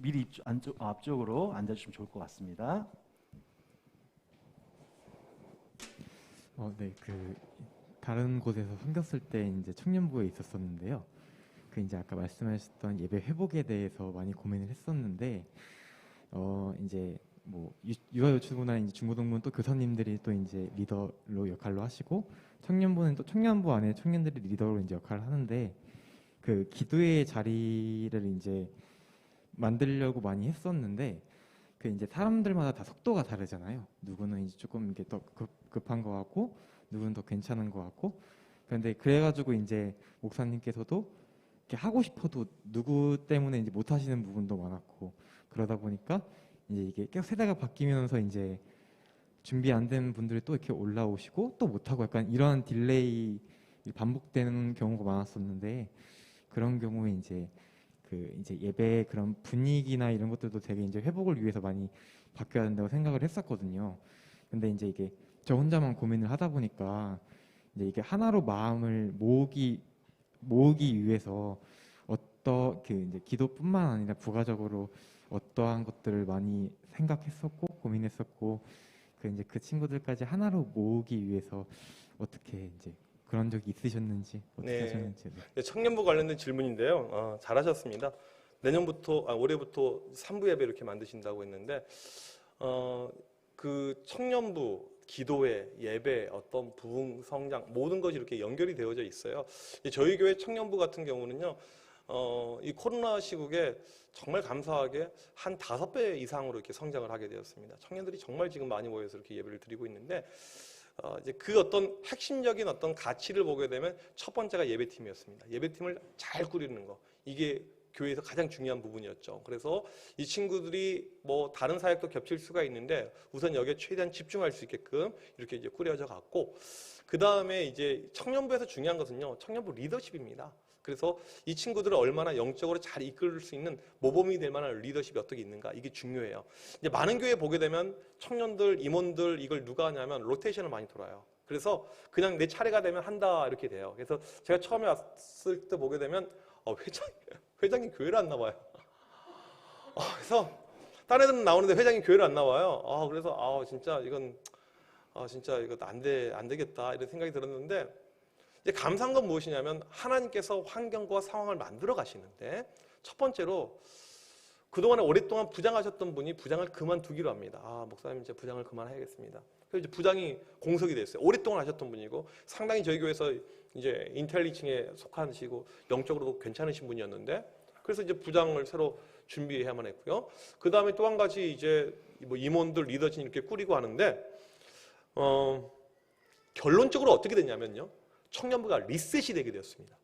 미리 안쪽, 앞쪽으로 앉아주시면 좋을 것 같습니다. 어, 네, 그 다른 곳에서 섬겼을 때 이제 청년부에 있었었는데요. 그 이제 아까 말씀하셨던 예배 회복에 대해서 많이 고민을 했었는데, 어 이제 뭐 유- 유아요출부나 이제 중고등부는 또 교사님들이 또 이제 리더로 역할로 하시고, 청년부는 또 청년부 안에 청년들이 리더로 이제 역할을 하는데, 그 기도의 자리를 이제 만들려고 많이 했었는데, 그 이제 사람들마다 다 속도가 다르잖아요. 누구는 이제 조금 이게 더 급, 급한 것 같고, 누구는 더 괜찮은 것 같고. 그런데 그래가지고 이제 목사님께서도 이렇게 하고 싶어도 누구 때문에 이제 못 하시는 부분도 많았고 그러다 보니까 이제 이게 계속 세대가 바뀌면서 이제 준비 안 된 분들이 또 이렇게 올라오시고 또 못하고 약간 이런 딜레이 반복되는 경우가 많았었는데 그런 경우에 이제 그 이제 예배 그런 분위기나 이런 것들도 되게 이제 회복을 위해서 많이 바뀌어야 된다고 생각을 했었거든요. 근데 이제 이게 저 혼자만 고민을 하다 보니까 이제 이게 하나로 마음을 모으기 모으기 위해서 어떻게 이제 기도뿐만 아니라 부가적으로 어떠한 것들을 많이 생각했었고 고민했었고 그 이제 그 친구들까지 하나로 모으기 위해서 어떻게 이제 그런 적이 있으셨는지 어떻게 네. 하셨는지 네. 네, 청년부 관련된 질문인데요. 어, 잘하셨습니다. 내년부터 아, 올해부터 3부 예배 이렇게 만드신다고 했는데 어, 그 청년부 기도회, 예배, 어떤 부흥, 성장 모든 것이 이렇게 연결이 되어져 있어요. 이 저희 교회 청년부 같은 경우는요. 어, 이 코로나 시국에 정말 감사하게 한 다섯 배 이상으로 이렇게 성장을 하게 되었습니다. 청년들이 정말 지금 많이 모여서 이렇게 예배를 드리고 있는데 어, 이제 그 어떤 핵심적인 어떤 가치를 보게 되면 첫 번째가 예배팀이었습니다. 예배팀을 잘 꾸리는 거. 이게 교회에서 가장 중요한 부분이었죠. 그래서 이 친구들이 뭐 다른 사역도 겹칠 수가 있는데 우선 여기에 최대한 집중할 수 있게끔 이렇게 이제 꾸려져 갔고 그 다음에 이제 청년부에서 중요한 것은요. 청년부 리더십입니다. 그래서 이 친구들을 얼마나 영적으로 잘 이끌 수 있는 모범이 될 만한 리더십이 어떻게 있는가 이게 중요해요. 이제 많은 교회 보게 되면 청년들 임원들 이걸 누가 하냐면 로테이션을 많이 돌아요. 그래서 그냥 내 차례가 되면 한다 이렇게 돼요. 그래서 제가 처음에 왔을 때 보게 되면 어, 회장 회장님 교회를 안 나와요. 어, 그래서 딴 애들은 나오는데 회장님 교회를 안 나와요. 아 그래서 아 진짜 이건 아 진짜 이거 안돼 안 되겠다 이런 생각이 들었는데 이제 감사한 건 무엇이냐면 하나님께서 환경과 상황을 만들어 가시는데 첫 번째로 그동안에 오랫동안 부장하셨던 분이 부장을 그만두기로 합니다. 아, 목사님 이제 부장을 그만해야겠습니다. 그래서 이제 부장이 공석이 됐어요. 오랫동안 하셨던 분이고 상당히 저희 교회에서 이제 인텔리층에 속하시고 영적으로도 괜찮으신 분이었는데 그래서 이제 부장을 새로 준비해야만 했고요. 그 다음에 또 한 가지 이제 뭐 임원들 리더진 이렇게 꾸리고 하는데 어, 결론적으로 어떻게 됐냐면요. 청년부가 리셋이 되게 되었습니다.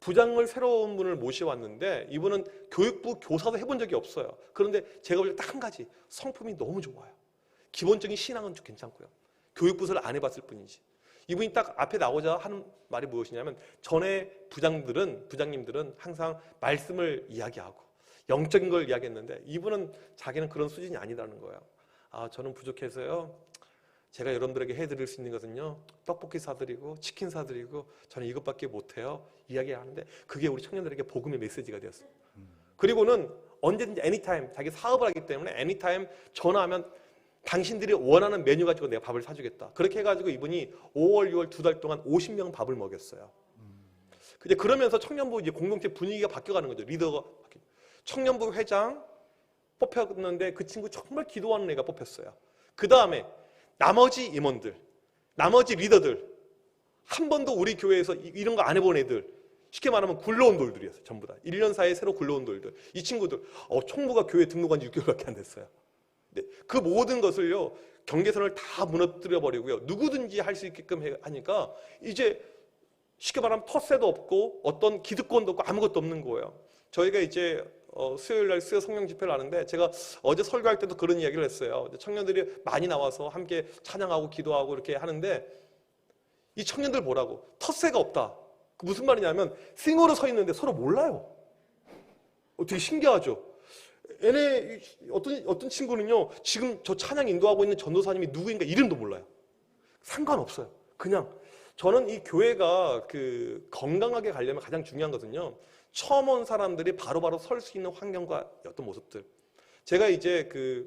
부장을 새로운 분을 모셔왔는데 이분은 교육부 교사도 해본 적이 없어요. 그런데 제가 볼 때 딱 한 가지 성품이 너무 좋아요. 기본적인 신앙은 좀 괜찮고요. 교육부서를 안 해봤을 뿐이지. 이분이 딱 앞에 나오자 하는 말이 무엇이냐면 전에 부장들은 부장님들은 항상 말씀을 이야기하고 영적인 걸 이야기했는데 이분은 자기는 그런 수준이 아니라는 거예요. 아 저는 부족해서요. 제가 여러분들에게 해드릴 수 있는 것은요 떡볶이 사드리고 치킨 사드리고 저는 이것밖에 못해요. 이야기하는데 그게 우리 청년들에게 복음의 메시지가 되었어요. 그리고는 언제든지 애니타임 자기 사업을 하기 때문에 애니타임 전화하면 당신들이 원하는 메뉴 가지고 내가 밥을 사주겠다. 그렇게 해가지고 이분이 5월 6월 두 달 동안 50명 밥을 먹였어요. 근데 그러면서 청년부 이제 공동체 분위기가 바뀌어가는 거죠. 리더가 바뀌 청년부 회장 뽑혔는데 그 친구 정말 기도하는 애가 뽑혔어요. 그 다음에 나머지 임원들, 나머지 리더들, 한 번도 우리 교회에서 이- 이런 거 안 해본 애들, 쉽게 말하면 굴러온 돌들이었어요. 전부 다. 1년 사이에 새로 굴러온 돌들. 이 친구들, 어, 총무가 교회 등록한 지 6개월밖에 안 됐어요. 근데 그 모든 것을요, 경계선을 다 무너뜨려 버리고요. 누구든지 할 수 있게끔 해- 하니까 이제 쉽게 말하면 텃세도 없고 어떤 기득권도 없고 아무것도 없는 거예요. 저희가 이제 어, 수요일 날 수요 성령 집회를 하는데 제가 어제 설교할 때도 그런 이야기를 했어요. 청년들이 많이 나와서 함께 찬양하고 기도하고 이렇게 하는데 이 청년들 보라고 텃세가 없다. 그 무슨 말이냐면 싱어로 서 있는데 서로 몰라요. 어, 되게 신기하죠. 얘네 이- 어떤 어떤 친구는요 지금 저 찬양 인도하고 있는 전도사님이 누구인가 이름도 몰라요. 상관없어요. 그냥 저는 이 교회가 그 건강하게 가려면 가장 중요한 것은요. 처음 온 사람들이 바로바로 설 수 있는 환경과 어떤 모습들. 제가 이제 그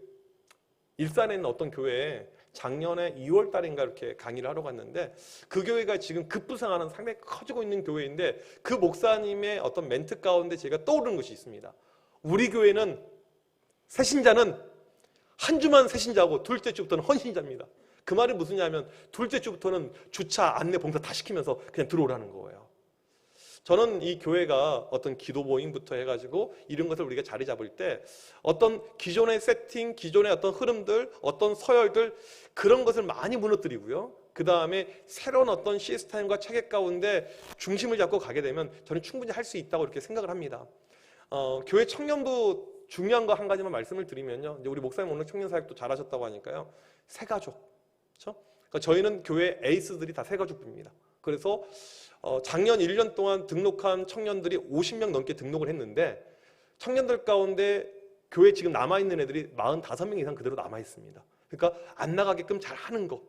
일산에 있는 어떤 교회에 작년에 2월 달인가 이렇게 강의를 하러 갔는데 그 교회가 지금 급부상하는 상당히 커지고 있는 교회인데 그 목사님의 어떤 멘트 가운데 제가 떠오르는 것이 있습니다. 우리 교회는 새신자는 한 주만 새신자고 둘째 주부터는 헌신자입니다. 그 말이 무슨냐면 둘째 주부터는 주차 안내 봉사 다 시키면서 그냥 들어오라는 거예요. 저는 이 교회가 어떤 기도 모임부터 해가지고 이런 것을 우리가 자리 잡을 때 어떤 기존의 세팅, 기존의 어떤 흐름들, 어떤 서열들 그런 것을 많이 무너뜨리고요. 그 다음에 새로운 어떤 시스템과 체계 가운데 중심을 잡고 가게 되면 저는 충분히 할 수 있다고 이렇게 생각을 합니다. 어, 교회 청년부 중요한 거 한 가지만 말씀을 드리면요. 이제 우리 목사님 오늘 청년 사역도 잘하셨다고 하니까요. 새 가족. 그렇죠? 그러니까 저희는 교회 에이스들이 다 새 가족입니다. 그래서 어, 작년 1년 동안 등록한 청년들이 50명 넘게 등록을 했는데 청년들 가운데 교회 지금 남아있는 애들이 45명 이상 그대로 남아있습니다. 그러니까 안 나가게끔 잘 하는 거.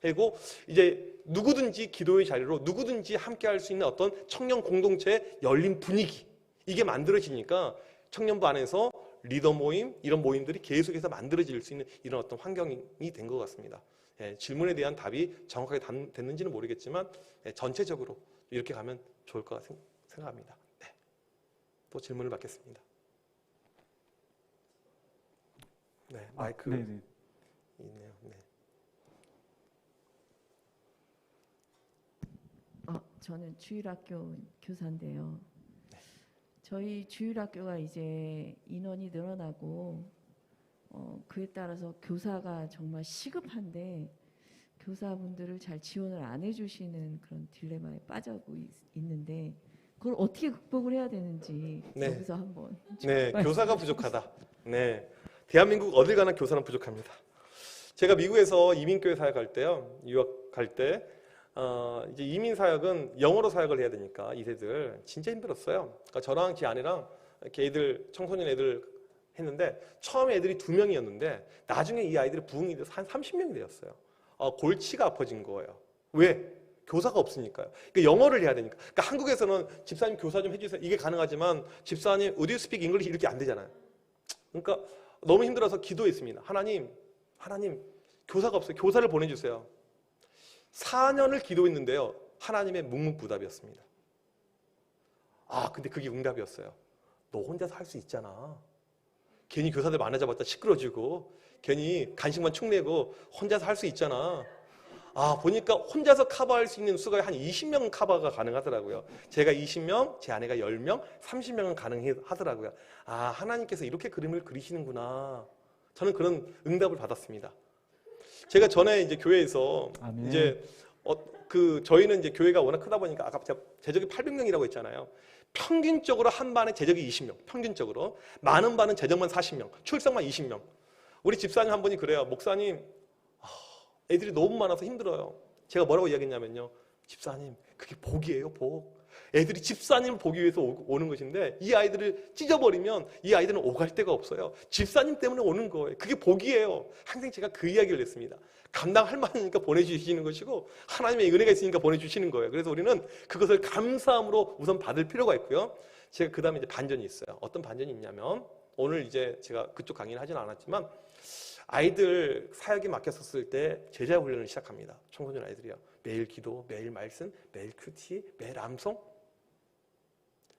그리고 이제 누구든지 기도의 자리로 누구든지 함께 할 수 있는 어떤 청년 공동체의 열린 분위기. 이게 만들어지니까 청년부 안에서 리더 모임, 이런 모임들이 계속해서 만들어질 수 있는 이런 어떤 환경이 된 것 같습니다. 예, 질문에 대한 답이 정확하게 답- 됐는지는 모르겠지만 예, 전체적으로 이렇게 가면 좋을 것 같- 생각합니다. 네. 또 질문을 받겠습니다. 네, 마이크 아, 네네. 있네요. 네. 어, 저는 주일학교 교사인데요. 저희 주일학교가 이제 인원이 늘어나고 어, 그에 따라서 교사가 정말 시급한데 교사분들을 잘 지원을 안 해주시는 그런 딜레마에 빠져고 있, 있는데 그걸 어떻게 극복을 해야 되는지 네. 여기서 한번 네, 교사가 부족하다. 네, 대한민국 어딜 가나 교사는 부족합니다. 제가 미국에서 이민교회 사역 할 때요, 유학 갈 때, 어, 이제 이민 사역은 영어로 사역을 해야 되니까 이세들 진짜 힘들었어요. 그러니까 저랑 제 아내랑 이렇게 애들 청소년 애들 했는데 처음에 애들이 두 명이었는데 나중에 이 아이들이 부흥이 돼서 한 30명이 되었어요. 어, 골치가 아파진 거예요. 왜? 교사가 없으니까요. 그러니까 영어를 해야 되니까. 그러니까 한국에서는 집사님 교사 좀 해주세요. 이게 가능하지만 집사님 어디 스픽 잉글리시 이렇게 안 되잖아요. 그러니까 너무 힘들어서 기도했습니다. 하나님, 하나님 교사가 없어요. 교사를 보내주세요. 4년을 기도했는데요. 하나님의 묵묵부답이었습니다. 아, 근데 그게 응답이었어요. 너 혼자서 할 수 있잖아. 괜히 교사들 많아져봤자 시끄러지고 괜히 간식만 축내고 혼자서 할 수 있잖아. 아, 보니까 혼자서 커버할 수 있는 수가 한 20명 커버가 가능하더라고요. 제가 20명, 제 아내가 10명, 30명은 가능하더라고요. 아, 하나님께서 이렇게 그림을 그리시는구나. 저는 그런 응답을 받았습니다. 제가 전에 이제 교회에서 아멘. 이제 어, 그 저희는 이제 교회가 워낙 크다 보니까 아까 제가 제적이 800명이라고 했잖아요. 평균적으로 한 반에 제적이 20명, 평균적으로 많은 반은 제적만 40명, 출석만 20명. 우리 집사님 한 분이 그래요. 목사님, 아, 애들이 너무 많아서 힘들어요. 제가 뭐라고 이야기했냐면요. 집사님, 그게 복이에요, 복. 애들이 집사님을 보기 위해서 오- 오는 것인데 이 아이들을 찢어버리면 이 아이들은 오갈 데가 없어요. 집사님 때문에 오는 거예요. 그게 복이에요. 항상 제가 그 이야기를 했습니다. 감당할 만하니까 보내주시는 것이고 하나님의 은혜가 있으니까 보내주시는 거예요. 그래서 우리는 그것을 감사함으로 우선 받을 필요가 있고요. 제가 그 다음에 이제 반전이 있어요. 어떤 반전이 있냐면 오늘 이제 제가 그쪽 강의는 하지는 않았지만 아이들 사역이 맡겼었을 때 제자 훈련을 시작합니다. 청소년 아이들이요. 매일 기도, 매일 말씀, 매일 큐티, 매일 암송.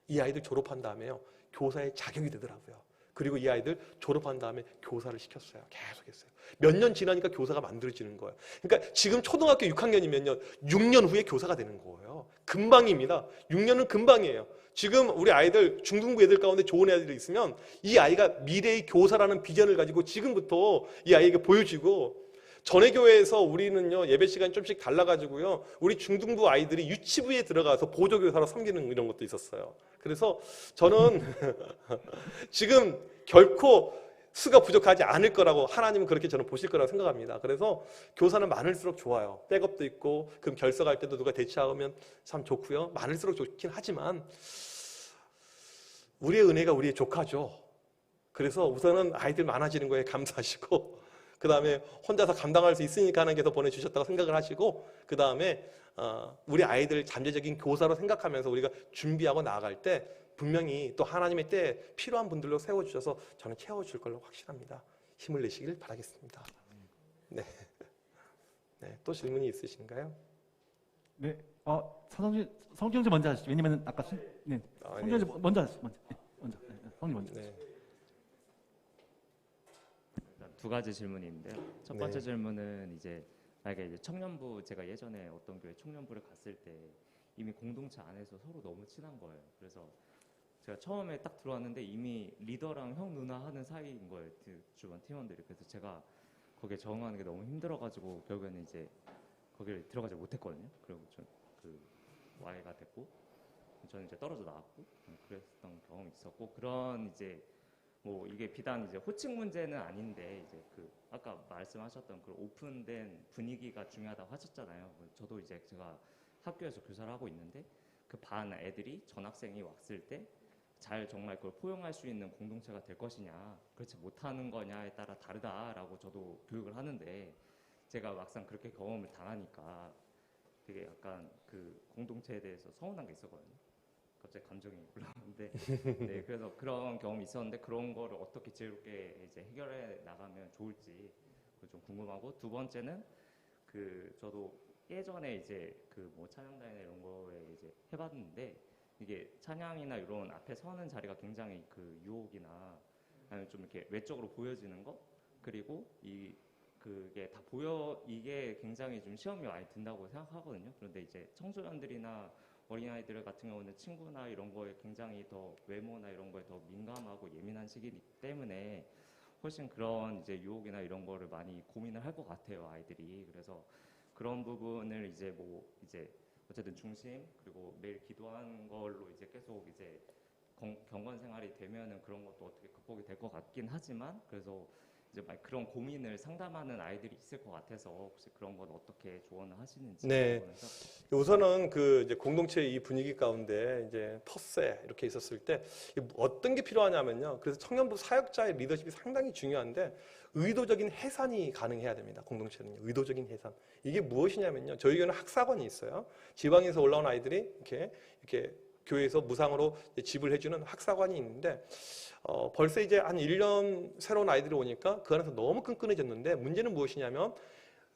이 아이들 졸업한 다음에요. 교사의 자격이 되더라고요. 그리고 이 아이들 졸업한 다음에 교사를 시켰어요. 계속 했어요. 몇 년 지나니까 교사가 만들어지는 거예요. 그러니까 지금 초등학교 6학년이면요. 6년 후에 교사가 되는 거예요. 금방입니다. 6년은 금방이에요. 지금 우리 아이들 중등부 애들 가운데 좋은 애들이 있으면 이 아이가 미래의 교사라는 비전을 가지고 지금부터 이 아이에게 보여지고 전에 교회에서 우리는요 예배 시간이 좀씩 달라가지고요 우리 중등부 아이들이 유치부에 들어가서 보조교사로 섬기는 이런 것도 있었어요. 그래서 저는 지금 결코 수가 부족하지 않을 거라고 하나님은 그렇게 저는 보실 거라고 생각합니다. 그래서 교사는 많을수록 좋아요. 백업도 있고 그럼 결석할 때도 누가 대체하면 참 좋고요. 많을수록 좋긴 하지만 우리의 은혜가 우리의 조카죠. 그래서 우선은 아이들 많아지는 거에 감사하시고 그 다음에 혼자서 감당할 수 있으니까 하나님께서 보내주셨다고 생각을 하시고 그 다음에 어, 우리 아이들 잠재적인 교사로 생각하면서 우리가 준비하고 나아갈 때 분명히 또 하나님의 때에 필요한 분들로 세워주셔서 저는 채워줄 걸로 확신합니다. 힘을 내시길 바라겠습니다. 네. 네, 또 질문이 있으신가요? 네, 어, 서성진 성경제 먼저 하시죠. 왜냐면 아까 수, 네, 아, 네. 성경제 먼저 하시죠. 먼저, 네, 먼저, 네, 네, 성님 먼저. 네. 두 가지 질문이 있는데요. 첫 네. 번째 질문은 이제 만약에 이제 청년부 제가 예전에 어떤 교회 청년부를 갔을 때 이미 공동체 안에서 서로 너무 친한 거예요. 그래서 제가 처음에 딱 들어왔는데 이미 리더랑 형 누나 하는 사이인 거예요. 그 주변 팀원들이. 그래서 제가 거기에 적응하는 게 너무 힘들어가지고 결국에는 이제 거기를 들어가지 못했거든요. 그리고 저그 와이가 됐고 저는 이제 떨어져 나왔고 그랬던 경험이 있었고 그런 이제 뭐 이게 비단 이제 호칭 문제는 아닌데 이제 그 아까 말씀하셨던 그 오픈된 분위기가 중요하다고 하셨잖아요. 저도 이제 제가 학교에서 교사를 하고 있는데 그 반 애들이 전학생이 왔을 때 잘 정말 그걸 포용할 수 있는 공동체가 될 것이냐, 그렇지 못하는 거냐에 따라 다르다라고 저도 교육을 하는데 제가 막상 그렇게 경험을 당하니까 되게 약간 그 공동체에 대해서 서운한 게 있었거든요. 갑자기 감정이 올라오는데 네, 그래서 그런 경험이 있었는데 그런 거를 어떻게 지혜롭게 이제 해결해 나가면 좋을지 좀 궁금하고 두 번째는 그 저도 예전에 이제 그 뭐 찬양단이나 이런 거에 이제 해봤는데 이게 찬양이나 이런 앞에 서는 자리가 굉장히 그 유혹이나 아니면 좀 이렇게 외적으로 보여지는 거 그리고 이 그게 다 보여 이게 굉장히 좀 시험이 많이 든다고 생각하거든요. 그런데 이제 청소년들이나 어린아이들 같은 경우는 친구나 이런 거에 굉장히 더 외모나 이런 거에 더 민감하고 예민한 시기이기 때문에 훨씬 그런 이제 유혹이나 이런 거를 많이 고민을 할 것 같아요 아이들이. 그래서 그런 부분을 이제 뭐 이제 어쨌든 중심 그리고 매일 기도하는 걸로 이제 계속 이제 경- 경건 생활이 되면은 그런 것도 어떻게 극복이 될 것 같긴 하지만 그래서 이제 막 그런 고민을 상담하는 아이들이 있을 것 같아서 혹시 그런 건 어떻게 조언을 하시는지 네. 우선은 그 이제 공동체 이 분위기 가운데 이제 텃세 이렇게 있었을 때 이게 어떤 게 필요하냐면요. 그래서 청년부 사역자의 리더십이 상당히 중요한데 의도적인 해산이 가능해야 됩니다. 공동체는 의도적인 해산. 이게 무엇이냐면요. 저희 교회는 학사관이 있어요. 지방에서 올라온 아이들이 이렇게 이렇게 교회에서 무상으로 집을 해주는 학사관이 있는데 어, 벌써 이제 한 1년 새로운 아이들이 오니까 그 안에서 너무 끈끈해졌는데 문제는 무엇이냐면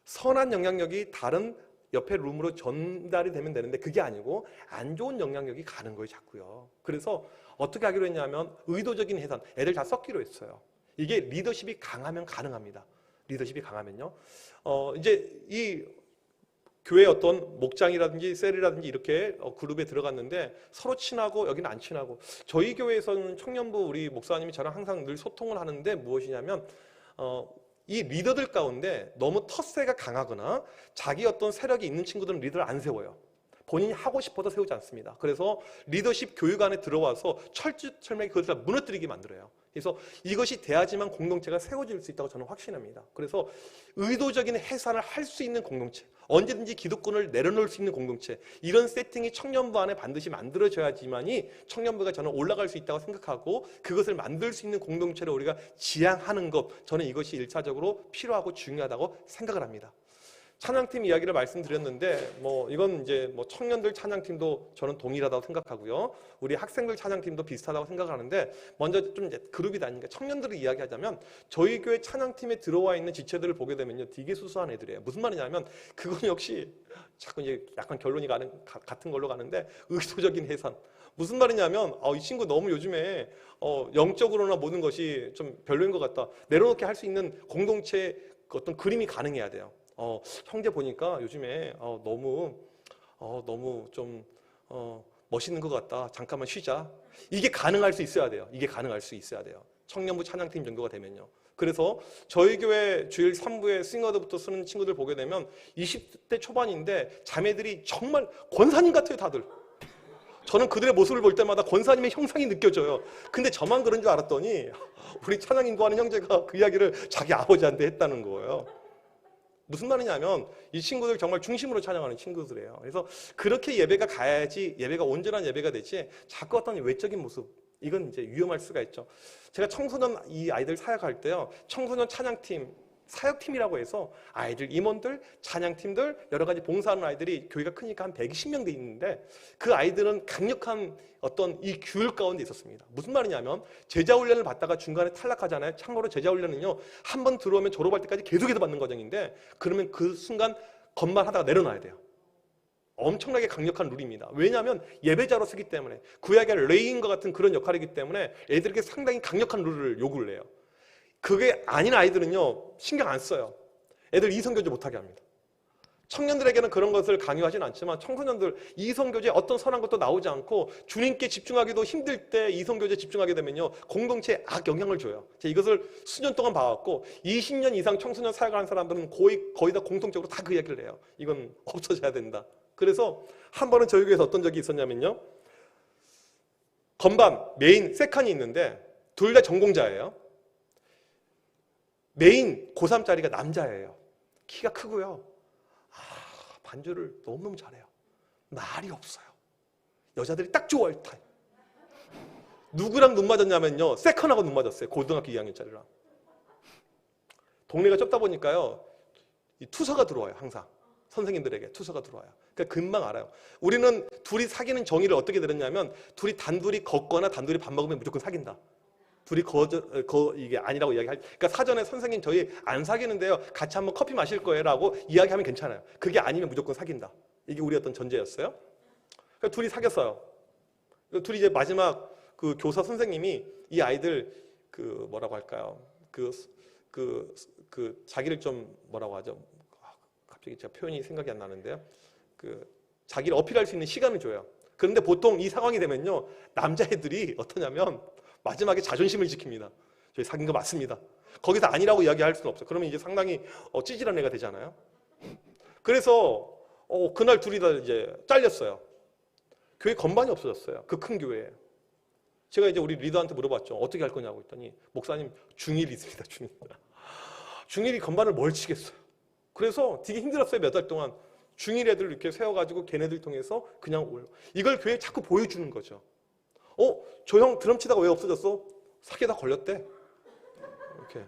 선한 영향력이 다른 옆에 룸으로 전달이 되면 되는데 그게 아니고 안 좋은 영향력이 가는 거예요, 자꾸요. 그래서 어떻게 하기로 했냐면 의도적인 해산, 애들 다 섞기로 했어요. 이게 리더십이 강하면 가능합니다. 리더십이 강하면요. 어, 이제 이 교회 어떤 목장이라든지 셀이라든지 이렇게 어, 그룹에 들어갔는데 서로 친하고 여기는 안 친하고 저희 교회에서는 청년부 우리 목사님이 저랑 항상 늘 소통을 하는데 무엇이냐면 어, 이 리더들 가운데 너무 텃세가 강하거나 자기 어떤 세력이 있는 친구들은 리더를 안 세워요. 본인이 하고 싶어도 세우지 않습니다. 그래서 리더십 교육 안에 들어와서 철두철미하게 그것을 다 무너뜨리게 만들어요. 그래서 이것이 돼야지만 공동체가 세워질 수 있다고 저는 확신합니다. 그래서 의도적인 해산을 할 수 있는 공동체, 언제든지 기득권을 내려놓을 수 있는 공동체, 이런 세팅이 청년부 안에 반드시 만들어져야지만이 청년부가 저는 올라갈 수 있다고 생각하고 그것을 만들 수 있는 공동체를 우리가 지향하는 것, 저는 이것이 일차적으로 필요하고 중요하다고 생각을 합니다. 찬양팀 이야기를 말씀드렸는데 뭐 이건 이제 뭐 청년들 찬양팀도 저는 동일하다고 생각하고요. 우리 학생들 찬양팀도 비슷하다고 생각하는데 먼저 좀 이제 그룹이 다니까 청년들을 이야기하자면 저희 교회 찬양팀에 들어와 있는 지체들을 보게 되면요. 되게 수수한 애들이에요. 무슨 말이냐면 그건 역시 자꾸 이제 약간 결론이 가는 가- 같은 걸로 가는데 의도적인 해산. 무슨 말이냐면 어, 이 친구 너무 요즘에 어, 영적으로나 모든 것이 좀 별로인 것 같다. 내려놓게 할 수 있는 공동체 그 어떤 그림이 가능해야 돼요. 어, 형제 보니까 요즘에 어, 너무 어, 너무 좀 어, 멋있는 것 같다. 잠깐만 쉬자. 이게 가능할 수 있어야 돼요. 이게 가능할 수 있어야 돼요. 청년부 찬양팀 정도가 되면요. 그래서 저희 교회 주일 3부에 싱어드부터 쓰는 친구들 보게 되면 20대 초반인데 자매들이 정말 권사님 같아요, 다들. 저는 그들의 모습을 볼 때마다 권사님의 형상이 느껴져요. 근데 저만 그런 줄 알았더니 우리 찬양 인도 하는 형제가 그 이야기를 자기 아버지한테 했다는 거예요. 무슨 말이냐면 이 친구들 정말 중심으로 찬양하는 친구들이에요. 그래서 그렇게 예배가 가야지 예배가 온전한 예배가 되지 자꾸 어떤 외적인 모습 이건 이제 위험할 수가 있죠. 제가 청소년 이 아이들 사역할 때요. 청소년 찬양팀 사역팀이라고 해서 아이들, 임원들, 찬양팀들, 여러 가지 봉사하는 아이들이 교회가 크니까 한 120명 돼 있는데 그 아이들은 강력한 어떤 이 규율 가운데 있었습니다. 무슨 말이냐면 제자 훈련을 받다가 중간에 탈락하잖아요. 참고로 제자 훈련은요. 한 번 들어오면 졸업할 때까지 계속해서 받는 과정인데 그러면 그 순간 건말하다가 내려놔야 돼요. 엄청나게 강력한 룰입니다. 왜냐하면 예배자로 쓰기 때문에 구약의 레이인과 같은 그런 역할이기 때문에 애들에게 상당히 강력한 룰을 요구를 해요. 그게 아닌 아이들은요 신경 안 써요. 애들 이성교제 못하게 합니다. 청년들에게는 그런 것을 강요하진 않지만 청소년들 이성교제 어떤 선한 것도 나오지 않고 주님께 집중하기도 힘들 때 이성교제 집중하게 되면요 공동체에 악 영향을 줘요. 제가 이것을 수년 동안 봐왔고 20년 이상 청소년 사역하는 사람들은 거의 거의 다 공통적으로 다그 이야기를 해요. 이건 없어져야 된다. 그래서 한 번은 저희 교회에서 어떤 적이 있었냐면요. 건반 메인 세칸이 있는데 둘 다 전공자예요. 메인 고3짜리가 남자예요. 키가 크고요. 아, 반주를 너무너무 잘해요. 말이 없어요. 여자들이 딱 좋아할 타입. 누구랑 눈 맞았냐면요. 세컨하고 눈 맞았어요. 고등학교 2학년짜리랑. 동네가 좁다 보니까요. 이 투서가 들어와요. 항상. 선생님들에게 투서가 들어와요. 그러니까 금방 알아요. 우리는 둘이 사귀는 정의를 어떻게 들었냐면 둘이 단둘이 걷거나 단둘이 밥 먹으면 무조건 사귄다. 둘이 거저, 거 이게 아니라고 이야기할. 그러니까 사전에 선생님 저희 안 사귀는데요. 같이 한번 커피 마실 거예요라고 이야기하면 괜찮아요. 그게 아니면 무조건 사귄다. 이게 우리 어떤 전제였어요. 그러니까 둘이 사귀었어요. 둘이 이제 마지막 그 교사 선생님이 이 아이들 그 뭐라고 할까요? 그 그, 그 자기를 좀 뭐라고 하죠? 아, 갑자기 제가 표현이 생각이 안 나는데요. 그 자기를 어필할 수 있는 시간을 줘요. 그런데 보통 이 상황이 되면요. 남자애들이 어떠냐면 마지막에 자존심을 지킵니다. 저희 사귄 거 맞습니다. 거기서 아니라고 이야기할 수는 없어요. 그러면 이제 상당히 어, 찌질한 애가 되잖아요. 그래서 어, 그날 둘이 다 이제 잘렸어요. 교회 건반이 없어졌어요. 그 큰 교회에. 제가 이제 우리 리더한테 물어봤죠. 어떻게 할 거냐고 했더니 목사님 중일이 있습니다. 중일. 중일이 건반을 뭘 치겠어요. 그래서 되게 힘들었어요. 몇 달 동안. 중일 애들 이렇게 세워가지고 걔네들 통해서 그냥 올려. 이걸 교회에 자꾸 보여주는 거죠. 어? 저 형 드럼 치다가 왜 없어졌어? 사귀다 걸렸대. 이렇게.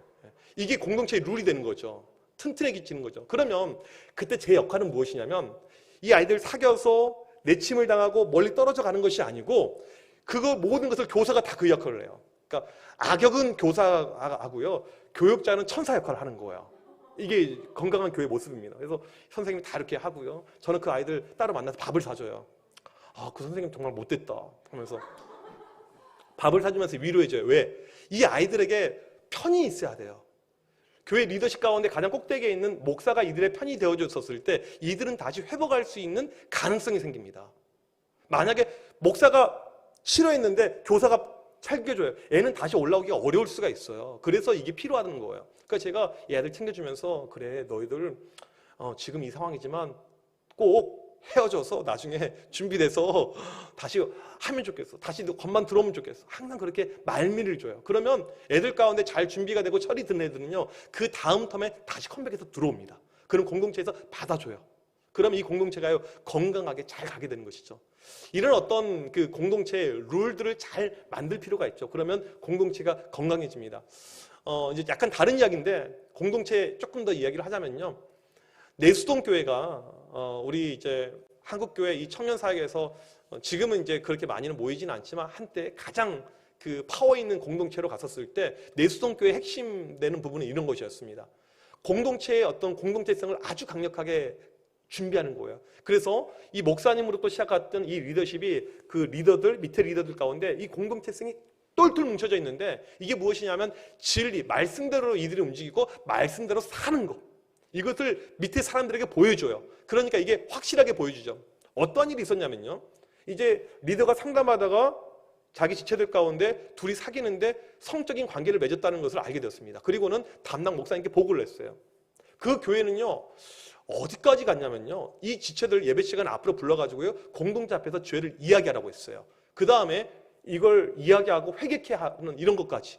이게 공동체의 룰이 되는 거죠. 튼튼해지는 거죠. 그러면 그때 제 역할은 무엇이냐면 이 아이들 사귀어서 내침을 당하고 멀리 떨어져 가는 것이 아니고 그거 모든 것을 교사가 다 그 역할을 해요. 그러니까 악역은 교사하고요. 교육자는 천사 역할을 하는 거예요. 이게 건강한 교회 모습입니다. 그래서 선생님이 다 이렇게 하고요. 저는 그 아이들 따로 만나서 밥을 사줘요. 아, 그 선생님 정말 못됐다 하면서 밥을 사주면서 위로해줘요. 왜? 이 아이들에게 편이 있어야 돼요. 교회 리더십 가운데 가장 꼭대기에 있는 목사가 이들의 편이 되어줬었을 때 이들은 다시 회복할 수 있는 가능성이 생깁니다. 만약에 목사가 싫어했는데 교사가 챙겨줘요. 애는 다시 올라오기가 어려울 수가 있어요. 그래서 이게 필요하다는 거예요. 그러니까 제가 이 아이들 챙겨주면서 그래 너희들 어, 지금 이 상황이지만 꼭 헤어져서 나중에 준비돼서 다시 하면 좋겠어. 다시 너 겉만 들어오면 좋겠어. 항상 그렇게 말미를 줘요. 그러면 애들 가운데 잘 준비가 되고 철이 든 애들은요. 그 다음 텀에 다시 컴백해서 들어옵니다. 그럼 공동체에서 받아줘요. 그럼 이 공동체가요 건강하게 잘 가게 되는 것이죠. 이런 어떤 그 공동체의 룰들을 잘 만들 필요가 있죠. 그러면 공동체가 건강해집니다. 어, 이제 약간 다른 이야기인데 공동체 조금 더 이야기를 하자면요. 내수동 교회가 어, 우리 이제 한국 교회 이 청년 사역에서 어, 지금은 이제 그렇게 많이는 모이지는 않지만 한때 가장 그 파워 있는 공동체로 갔었을 때 내수동 교회 핵심 되는 부분은 이런 것이었습니다. 공동체의 어떤 공동체성을 아주 강력하게 준비하는 거예요. 그래서 이 목사님으로부터 시작했던 이 리더십이 그 리더들 밑에 리더들 가운데 이 공동체성이 똘똘 뭉쳐져 있는데 이게 무엇이냐면 진리 말씀대로 이들이 움직이고 말씀대로 사는 것. 이것을 밑에 사람들에게 보여줘요. 그러니까 이게 확실하게 보여주죠. 어떠한 일이 있었냐면요. 이제 리더가 상담하다가 자기 지체들 가운데 둘이 사귀는데 성적인 관계를 맺었다는 것을 알게 되었습니다. 그리고는 담당 목사님께 보고를 했어요. 그 교회는요, 어디까지 갔냐면요. 이 지체들 예배 시간 앞으로 불러가지고요. 공동체 앞에서 죄를 이야기하라고 했어요. 그 다음에 이걸 이야기하고 회개케 하는 이런 것까지.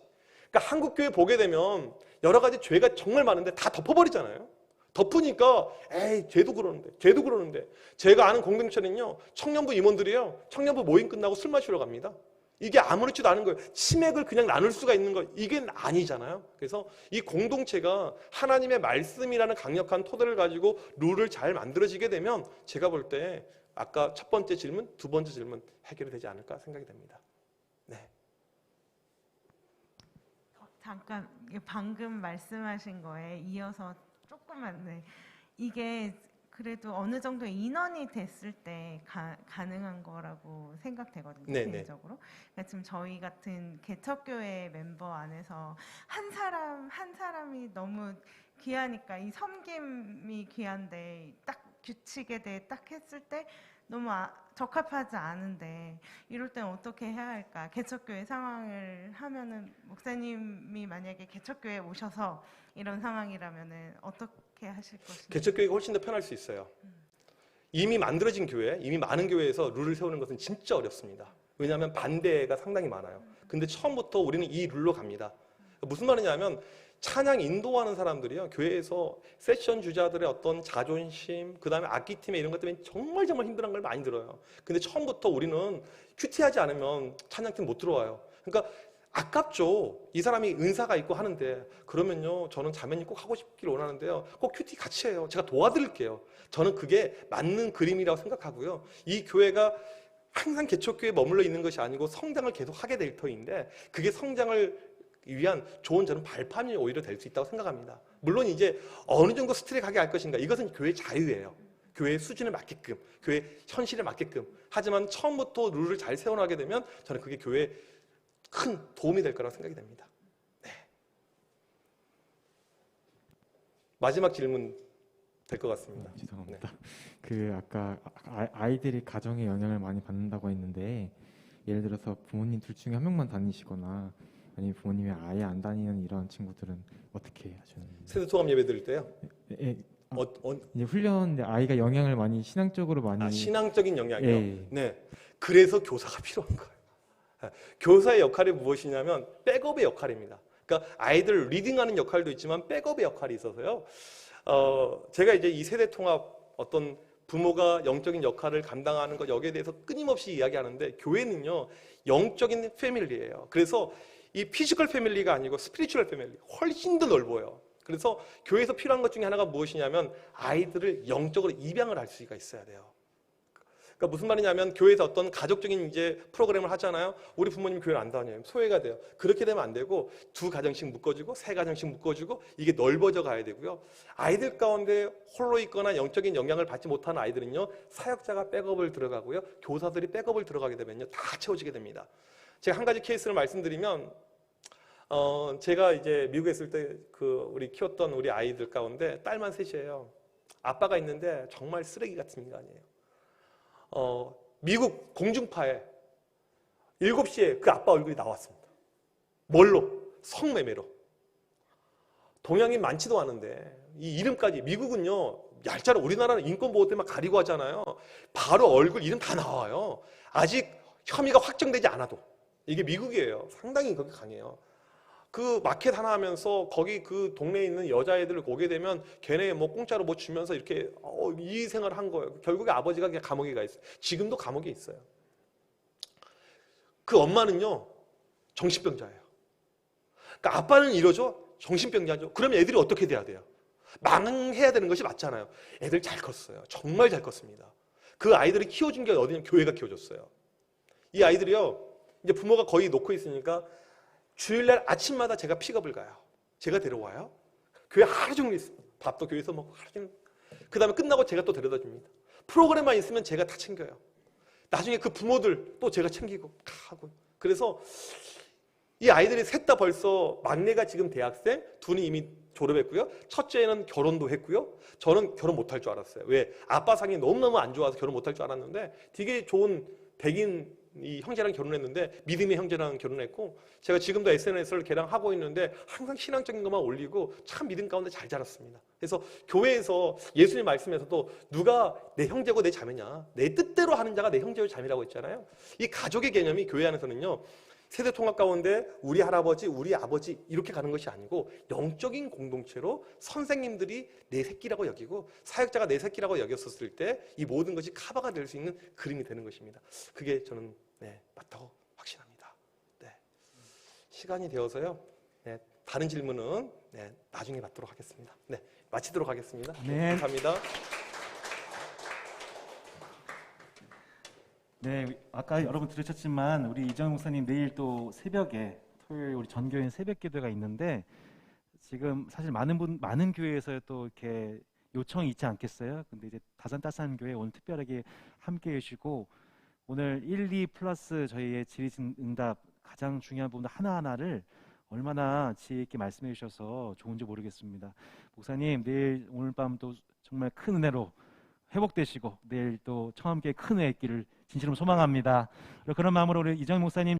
그러니까 한국 교회 보게 되면 여러 가지 죄가 정말 많은데 다 덮어버리잖아요. 덮으니까 에이 쟤도 그러는데 쟤도 그러는데 제가 아는 공동체는요 청년부 임원들이요 청년부 모임 끝나고 술 마시러 갑니다 이게 아무렇지도 않은 거예요. 치맥을 그냥 나눌 수가 있는 거 이게 아니잖아요. 그래서 이 공동체가 하나님의 말씀이라는 강력한 토대를 가지고 룰을 잘 만들어지게 되면 제가 볼 때 아까 첫 번째 질문, 두 번째 질문 해결이 되지 않을까 생각이 됩니다. 네. 잠깐 방금 말씀하신 거에 이어서 조금만 네. 이게 그래도 어느 정도 인원이 됐을 때 가, 가능한 거라고 생각되거든요 네, 네. 개인적으로. 그러니까 지금 저희 같은 개척교회 멤버 안에서 한 사람 한 사람이 너무 귀하니까 이 섬김이 귀한데 딱 규칙에 대해 딱 했을 때 너무 아- 적합하지 않은데 이럴 땐 어떻게 해야 할까? 개척교회 상황을 하면은 목사님이 만약에 개척교회 오셔서 이런 상황이라면은 어떻게 하실 것인지. 개척교회가 훨씬 더 편할 수 있어요. 이미 만들어진 교회, 이미 많은 교회에서 룰을 세우는 것은 진짜 어렵습니다. 왜냐하면 반대가 상당히 많아요. 근데 처음부터 우리는 이 룰로 갑니다. 무슨 말이냐면 찬양 인도하는 사람들이요. 교회에서 세션 주자들의 어떤 자존심 그 다음에 악기팀에 이런 것 때문에 정말 정말 힘들한 걸 많이 들어요. 근데 처음부터 우리는 큐티하지 않으면 찬양팀 못 들어와요. 그러니까 아깝죠. 이 사람이 은사가 있고 하는데 그러면요. 저는 자매님 꼭 하고 싶길 원하는데요. 꼭 큐티 같이 해요. 제가 도와드릴게요. 저는 그게 맞는 그림이라고 생각하고요. 이 교회가 항상 개척교회에 머물러 있는 것이 아니고 성장을 계속 하게 될 터인데 그게 성장을 위한 좋은 저는 발판이 오히려 될 수 있다고 생각합니다. 물론 이제 어느 정도 스트레 가게 할 것인가 이것은 교회 자유예요. 교회 수준에 맞게끔, 교회 현실에 맞게끔. 하지만 처음부터 룰을 잘 세워나가게 되면 저는 그게 교회에 큰 도움이 될 거라고 생각이 됩니다. 네. 마지막 질문 될 것 같습니다. 네, 죄송합니다. 그 아까 아- 아이들이 가정에 영향을 많이 받는다고 했는데 예를 들어서 부모님 둘 중에 한 명만 다니시거나 아니면 부모님이 아예 안 다니는 이런 친구들은 어떻게 하셨는지. 세대 통합 예배 드릴 때요. 예, 아, 어, 어, 이제 훈련 아이가 영향을 많이 신앙적으로 많이 아, 신앙적인 영향이요. 예. 네. 그래서 교사가 필요한 거예요. 아, 교사의 역할이 무엇이냐면 백업의 역할입니다. 그러니까 아이들 리딩하는 역할도 있지만 백업의 역할이 있어서요. 어, 제가 이제 이 세대 통합 어떤 부모가 영적인 역할을 감당하는 것 여기에 대해서 끊임없이 이야기하는데 교회는요 영적인 패밀리예요. 그래서 이 피지컬 패밀리가 아니고 스피리추얼 패밀리 훨씬 더 넓어요. 그래서 교회에서 필요한 것 중에 하나가 무엇이냐면 아이들을 영적으로 입양을 할 수가 있어야 돼요. 그러니까 무슨 말이냐면 교회에서 어떤 가족적인 이제 프로그램을 하잖아요. 우리 부모님 교회를 안 다녀요. 소외가 돼요. 그렇게 되면 안 되고 두 가정씩 묶어주고 세 가정씩 묶어주고 이게 넓어져 가야 되고요. 아이들 가운데 홀로 있거나 영적인 영향을 받지 못하는 아이들은요. 사역자가 백업을 들어가고요. 교사들이 백업을 들어가게 되면요. 다 채워지게 됩니다. 제가 한 가지 케이스를 말씀드리면 어, 제가 이제 미국에 있을 때 그 우리 키웠던 우리 아이들 가운데 딸만 셋이에요. 아빠가 있는데 정말 쓰레기 같은 인간이에요. 어, 미국 공중파에 7시에 그 아빠 얼굴이 나왔습니다. 뭘로? 성매매로. 동양인 많지도 않은데 이 이름까지 미국은요 얄짤 우리나라는 인권보호 때만 가리고 하잖아요. 바로 얼굴 이름 다 나와요. 아직 혐의가 확정되지 않아도 이게 미국이에요. 상당히 거기 강해요. 그 마켓 하나 하면서 거기 그 동네에 있는 여자애들을 보게 되면 걔네 뭐 공짜로 뭐 주면서 이렇게 어, 이 생활을 한 거예요. 결국에 아버지가 그냥 감옥에 가 있어요. 지금도 감옥에 있어요. 그 엄마는요 정신병자예요. 그러니까 아빠는 이러죠. 정신병자죠. 그러면 애들이 어떻게 돼야 돼요? 망해야 되는 것이 맞잖아요. 애들 잘 컸어요. 정말 잘 컸습니다. 그 아이들을 키워준 게 어디냐? 교회가 키워줬어요. 이 아이들이요. 이제 부모가 거의 놓고 있으니까 주일날 아침마다 제가 픽업을 가요. 제가 데려와요. 교회 하루 종일 있습니다. 밥도 교회에서 먹고 하루 종일. 그 다음에 끝나고 제가 또 데려다 줍니다. 프로그램만 있으면 제가 다 챙겨요. 나중에 그 부모들 또 제가 챙기고 하고. 그래서 이 아이들이 셋 다 벌써 막내가 지금 대학생, 둘이 이미 졸업했고요. 첫째는 결혼도 했고요. 저는 결혼 못할 줄 알았어요. 왜? 아빠 상이 너무너무 안 좋아서 결혼 못할 줄 알았는데 되게 좋은 백인 이 형제랑 결혼했는데 믿음의 형제랑 결혼했고 제가 지금도 SNS를 걔랑 하고 있는데 항상 신앙적인 것만 올리고 참 믿음 가운데 잘 자랐습니다. 그래서 교회에서 예수님 말씀에서도 누가 내 형제고 내 자매냐 내 뜻대로 하는 자가 내 형제요 자매라고 했잖아요. 이 가족의 개념이 교회 안에서는요. 세대 통합 가운데 우리 할아버지, 우리 아버지 이렇게 가는 것이 아니고 영적인 공동체로 선생님들이 내 새끼라고 여기고 사역자가 내 새끼라고 여겼었을 때 이 모든 것이 카바가 될 수 있는 그림이 되는 것입니다. 그게 저는 네, 맞다고 확신합니다. 시간이 되어서요. 네, 다른 질문은 네, 나중에 받도록 하겠습니다. 네, 마치도록 하겠습니다. 네. 감사합니다. 네, 아까 여러분 들으셨지만 우리 이정 목사님 내일 또 새벽에 토요일 우리 전교인 새벽 기도가 있는데 지금 사실 많은 분 많은 교회에서 또 이렇게 요청이 있지 않겠어요? 근데 이제 다산따스한 교회 오늘 특별하게 함께 해주시고 오늘 1, 2 플러스 저희의 지리진 응답 가장 중요한 부분 하나하나를 얼마나 지혜 있게 말씀해 주셔서 좋은지 모르겠습니다. 목사님 내일 오늘 밤도 정말 큰 은혜로 회복되시고 내일 또 청함교회 큰 은혜 있기를 진심으로 소망합니다. 그런 마음으로 우리 이정 목사님